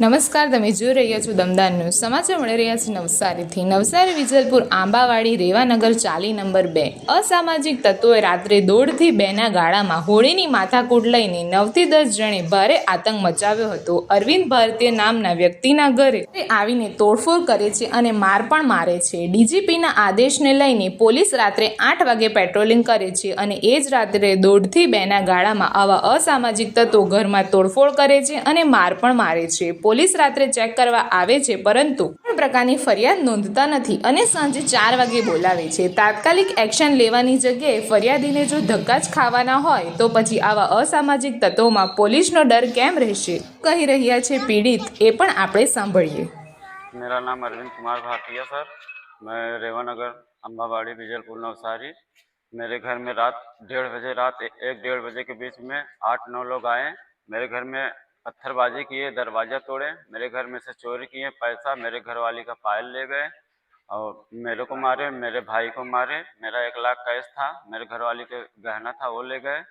નમસ્કાર, તમે જોઈ રહ્યા છો દમદાર ન્યૂઝ. સમાચાર મળી રહ્યા છે નવસારીથી. નવસારી, વિજલપુર, આંબાવાડી, રેવાનગર, ચાલી નંબર બે. અસામાજિક તત્વોએ રાત્રે દોઢથી બેના ગાળામાં હોળીની માથાકૂટ લઈને નવથી દસ જણે ભારે આતંક મચાવ્યો હતો. અરવિંદ ભારતીય નામના વ્યક્તિના ઘરે આવીને તોડફોડ કરે છે અને માર પણ મારે છે. ડીજીપીના આદેશને લઈને પોલીસ રાત્રે આઠ વાગે પેટ્રોલિંગ કરે છે અને એ જ રાત્રે દોઢથી બેના ગાળામાં આવા અસામાજિક તત્વો ઘરમાં તોડફોડ કરે છે અને માર પણ મારે છે. પોલીસ રાત્રે ચેક કરવા આવે છે પરંતુ કોઈ પ્રકારની ફરિયાદ નોંધતા નથી અને સાંજે ચાર વાગે બોલાવે છે તાત્કાલિક એક્શન લેવાની જગ્યાએ ફરિયાદીને જો ધક્કા જ ખાવાના હોય તો પછી આવા અસામાજિક તત્વોમાં પોલીસનો ડર કેમ રહેશે કહી રહ્યા છે પીડિત એ પણ આપણે સાંભળીએ मेरा नाम अरविंद कुमार भाटिया सर मैं रेवानगर अम्बावाड़ी विजयपुर नवसारी मेरे घर में रात डेढ़ बजे रात ए- एक डेढ़ बजे के बीच में आठ नौ लोग आए मेरे घर में पत्थरबाजी किए दरवाज़ा तोड़े मेरे घर में से चोरी किए पैसा मेरे घर वाली का पायल ले गए और मेरे को मारे मेरे भाई को मारे। मेरा एक लाख कैश था मेरे घर वाली के गहना था वो ले गए।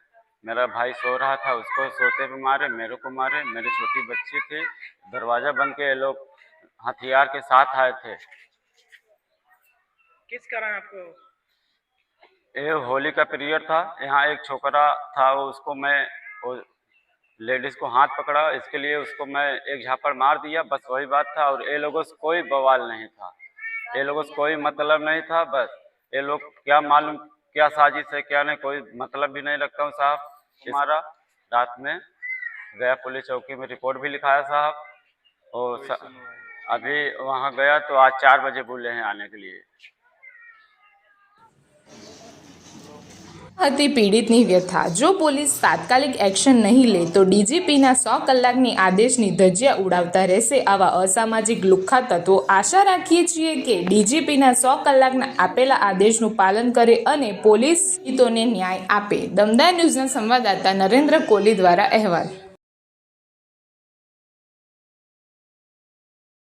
मेरा भाई सो रहा था उसको सोते पे मारे मेरे को मारे। मेरी छोटी बच्ची थी दरवाज़ा बंद के ये लोग हथियार के साथ आए थे। किस कारण आपको? ये होली का पीरियड था यहाँ एक छोकरा था उसको मैं लेडीज़ को हाथ पकड़ा इसके लिए उसको मैं एक झापड़ मार दिया बस वही बात था। और ये लोगों से कोई बवाल नहीं था। ये लोगों से कोई मतलब नहीं था बस। ये लोग क्या मालूम क्या साजिश है क्या नहीं कोई मतलब भी नहीं रखता हूँ साहब। हमारा रात में गया पुलिस चौकी में रिपोर्ट भी लिखाया साहब। और स- अभी वहाँ गया तो आज चार बजे बोले हैं आने के लिए। હતી પીડિતની વ્યથા જો પોલીસ તાત્કાલિક એક્શન નહીં લે, તો ડીજીપીના સો કલાકની આદેશની ધજિયા ઉડાવતા રહેશે આવા અસામાજિક લુખ્ખા તત્વો. આશા રાખીએ છીએ કે ડીજીપીના સો કલાકના આપેલા આદેશનું પાલન કરે અને પોલીસ હિતોને ન્યાય આપે. દમદાર ન્યૂઝના સંવાદદાતા નરેન્દ્ર કોહલી દ્વારા અહેવાલ.